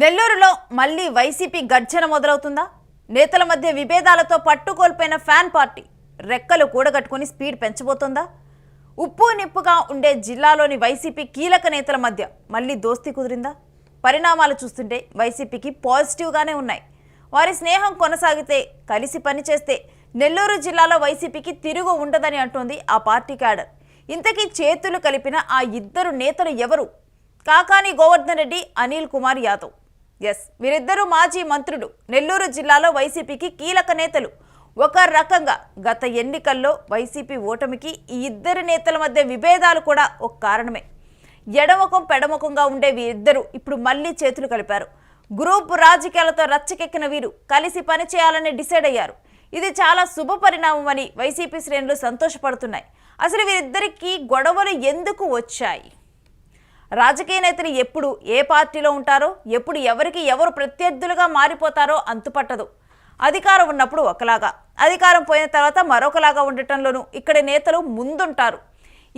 నెల్లూరులో మళ్ళీ వైసీపీ గర్జన మొదలవుతుందా? నేతల మధ్య విభేదాలతో పట్టుకోల్పోయిన ఫ్యాన్ పార్టీ రెక్కలు కూడగట్టుకుని స్పీడ్ పెంచబోతోందా? ఉప్పు నిప్పుగా ఉండే జిల్లాలోని వైసీపీ కీలక నేతల మధ్య మళ్ళీ దోస్తీ కుదిరిందా? పరిణామాలు చూస్తుంటే వైసీపీకి పాజిటివ్గానే ఉన్నాయి. వారి స్నేహం కొనసాగితే కలిసి పనిచేస్తే నెల్లూరు జిల్లాలో వైసీపీకి తిరుగు ఉండదని అంటోంది ఆ పార్టీ క్యాడర్. ఇంతకీ చేతులు కలిపిన ఆ ఇద్దరు నేతలు ఎవరు? కాకాని గోవర్ధన్ రెడ్డి అనిల్ కుమార్ యాదవ్. ఎస్ వీరిద్దరూ మాజీ మంత్రులు. నెల్లూరు జిల్లాలో వైసీపీకి కీలక నేతలు. ఒక రకంగా గత ఎన్నికల్లో వైసీపీ ఓటమికి ఈ ఇద్దరు నేతల మధ్య విభేదాలు కూడా ఒక కారణమే. ఎడముఖం పెడముఖంగా ఉండే వీరిద్దరూ ఇప్పుడు మళ్ళీ చేతులు కలిపారు. గ్రూప్ రాజకీయాలతో రచ్చకెక్కిన వీరు కలిసి పనిచేయాలని డిసైడ్ అయ్యారు. ఇది చాలా శుభ పరిణామం అని వైసీపీ శ్రేణులు సంతోషపడుతున్నాయి. అసలు వీరిద్దరికీ గొడవలు ఎందుకు వచ్చాయి? రాజకీయ నేతలు ఎప్పుడు ఏ పార్టీలో ఉంటారో ఎప్పుడు ఎవరికి ఎవరు ప్రత్యర్థులుగా మారిపోతారో అంతుపట్టదు. అధికారం ఉన్నప్పుడు ఒకలాగా. అధికారం పోయిన తర్వాత మరొకలాగా ఉండటంలోనూ ఇక్కడ నేతలు ముందుంటారు.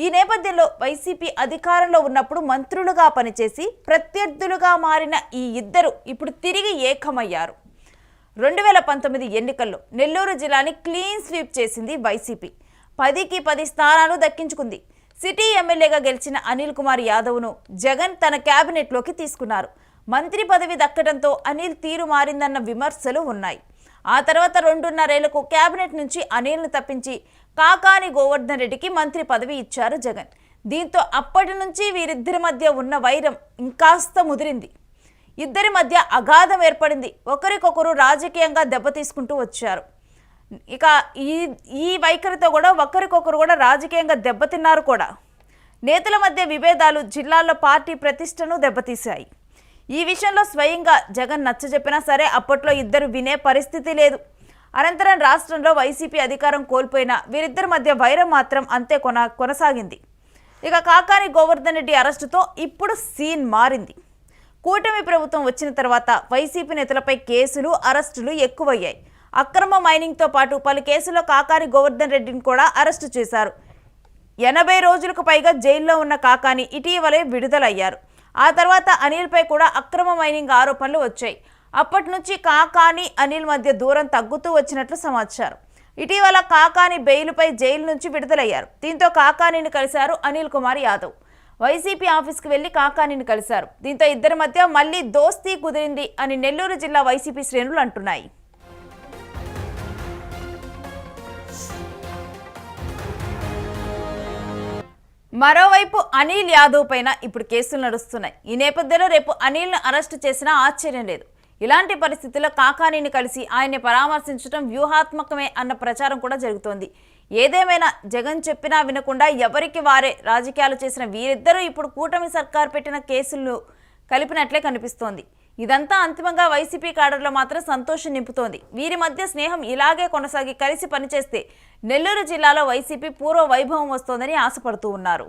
ఈ నేపథ్యంలో వైసీపీ అధికారంలో ఉన్నప్పుడు మంత్రులుగా పనిచేసి ప్రత్యర్థులుగా మారిన ఈ ఇద్దరు ఇప్పుడు తిరిగి ఏకమయ్యారు. రెండు వేల పంతొమ్మిది ఎన్నికల్లో నెల్లూరు జిల్లాని క్లీన్ స్వీప్ చేసింది వైసీపీ. పదికి పది స్థానాలు దక్కించుకుంది. సిటీ ఎమ్మెల్యేగా గెలిచిన అనిల్ కుమార్ యాదవ్ను జగన్ తన క్యాబినెట్లోకి తీసుకున్నారు. మంత్రి పదవి దక్కడంతో అనిల్ తీరు మారిందన్న విమర్శలు ఉన్నాయి. ఆ తర్వాత రెండున్నరేళ్ళకు క్యాబినెట్ నుంచి అనిల్ను తప్పించి కాకాని గోవర్ధన్ రెడ్డికి మంత్రి పదవి ఇచ్చారు జగన్. దీంతో అప్పటి నుంచి వీరిద్దరి మధ్య ఉన్న వైరం ఇంకాస్త ముదిరింది. ఇద్దరి మధ్య అగాధం ఏర్పడింది. ఒకరికొకరు రాజకీయంగా దెబ్బతీసుకుంటూ వచ్చారు. ఇక ఈ ఈ వైఖరితో కూడా ఒకరికొకరు కూడా రాజకీయంగా దెబ్బతిన్నారు కూడా. నేతల మధ్య విభేదాలు జిల్లాల్లో పార్టీ ప్రతిష్టను దెబ్బతీశాయి. ఈ విషయంలో స్వయంగా జగన్ నచ్చజెప్పినా సరే అప్పట్లో ఇద్దరు వినే పరిస్థితి లేదు. అనంతరం రాష్ట్రంలో వైసీపీ అధికారం కోల్పోయిన వీరిద్దరి మధ్య వైరం మాత్రం అంతే కొన కొనసాగింది. ఇక కాకాని గోవర్ధన్ రెడ్డి అరెస్టుతో ఇప్పుడు సీన్ మారింది. కూటమి ప్రభుత్వం వచ్చిన తర్వాత వైసీపీ నేతలపై కేసులు అరెస్టులు ఎక్కువయ్యాయి. అక్రమ మైనింగ్తో పాటు పలు కేసుల్లో కాకాని గోవర్ధన్ రెడ్డిని కూడా అరెస్టు చేశారు. ఎనభై రోజులకు పైగా జైల్లో ఉన్న కాకాని ఇటీవలే విడుదలయ్యారు. ఆ తర్వాత అనిల్పై కూడా అక్రమ మైనింగ్ ఆరోపణలు వచ్చాయి. అప్పటి నుంచి కాకాని అనిల్ మధ్య దూరం తగ్గుతూ వచ్చినట్లు సమాచారం. ఇటీవల కాకాని బెయిలుపై జైలు నుంచి విడుదలయ్యారు. దీంతో కాకానిని కలిశారు అనిల్ కుమార్ యాదవ్. వైసీపీ ఆఫీస్కి వెళ్ళి కాకానిని కలిశారు. దీంతో ఇద్దరి మధ్య మళ్ళీ దోస్తీ కుదిరింది అని నెల్లూరు జిల్లా వైసీపీ శ్రేణులు అంటున్నాయి. మరోవైపు అనిల్ యాదవ్ పైన ఇప్పుడు కేసులు నడుస్తున్నాయి. ఈ నేపథ్యంలో రేపు అనిల్ను అరెస్టు చేసినా ఆశ్చర్యం లేదు. ఇలాంటి పరిస్థితుల్లో కాకానీని కలిసి ఆయన్ని పరామర్శించడం వ్యూహాత్మకమే అన్న ప్రచారం కూడా జరుగుతోంది. ఏదేమైనా జగన్ చెప్పినా వినకుండా ఎవరికి వారే రాజకీయాలు చేసిన వీరిద్దరూ ఇప్పుడు కూటమి సర్కార్ పెట్టిన కేసులు కలిపినట్లే కనిపిస్తోంది. ఇదంతా అంతిమంగా వైసీపీ కాడర్లో మాత్రం సంతోషం నింపుతోంది. వీరి మధ్య స్నేహం ఇలాగే కొనసాగి కలిసి పనిచేస్తే నెల్లూరు జిల్లాలో వైసీపీ పూర్వ వైభవం వస్తోందని ఆశపడుతూ ఉన్నారు.